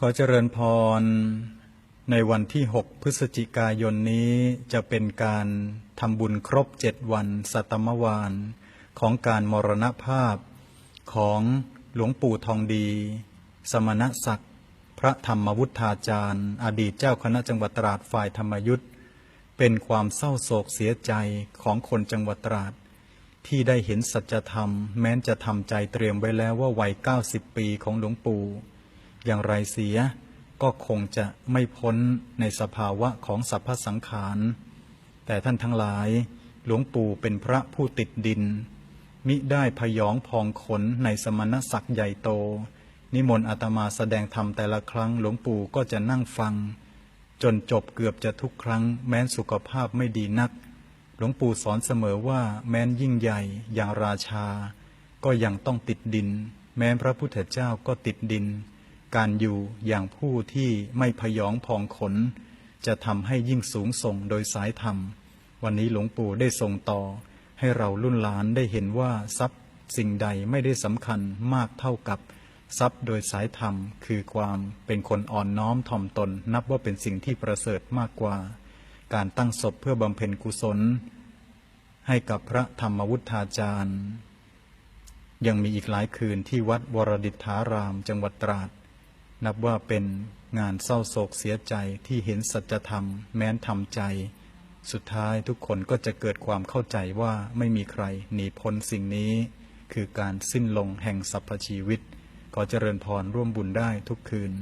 ขอเจริญพร ในวันที่ 6 พฤศจิกายนนี้จะเป็นการทำบุญครบเจ็ดวันสัตมวานของการมรณภาพของหลวงปู่ทองดี สมณศักดิ์ พระธรรมวุฒาจารย์ อดีตเจ้าคณะจังหวัดตราดฝ่ายธรรมยุทธเป็นความเศร้าโศกเสียใจของคนจังหวัดตราด ที่ได้เห็นสัจธรรม แม้นจะทำใจเตรียมไว้แล้วว่าวัย 90 ปีของหลวงปู่ อย่างไรเสีย ก็คงจะไม่พ้นในสภาวะของสัพพสังขาร แต่ท่านทั้งหลาย หลวงปู่เป็นพระผู้ติดดิน มิได้พยองพองขนในสมณศักดิ์ใหญ่โต นิมนต์อาตมาแสดงธรรมแต่ละครั้งหลวงปู่ก็จะนั่งฟัง จนจบเกือบจะทุกครั้ง แม้นสุขภาพไม่ดีนัก หลวงปู่สอนเสมอว่าแม้นยิ่งใหญ่อย่างราชา ก็ยังต้องติดดิน แม้นพระพุทธเจ้าก็ติดดิน การอยู่อย่างผู้ที่ไม่พยองพองขน จะทำให้ยิ่งสูงส่งโดยสายธรรม วันนี้หลวงปู่ได้ส่งต่อ ให้เรารุ่นหลานได้เห็นว่าทรัพย์สิ่งใดไม่ได้สำคัญมากเท่ากับทรัพย์โดยสายธรรม คือความเป็นคนอ่อนน้อมถ่อมตน นับว่าเป็นสิ่งที่ประเสริฐมากกว่า การตั้งศพเพื่อบำเพ็ญกุศล ให้กับพระธรรมวุฒาจารย์ ยังมีอีกหลายคืนที่วัดวรดิษฐารามจังหวัดตราด นับว่าเป็นงานเศร้าโศกเสียใจที่เห็นสัจธรรมแม้นทำใจ สุดท้ายทุกคนก็จะเกิดความเข้าใจว่าไม่มีใครหนีพ้นสิ่งนี้ คือการสิ้นลงแห่งสรรพชีวิต ขอเจริญพรร่วมบุญได้ทุกคืน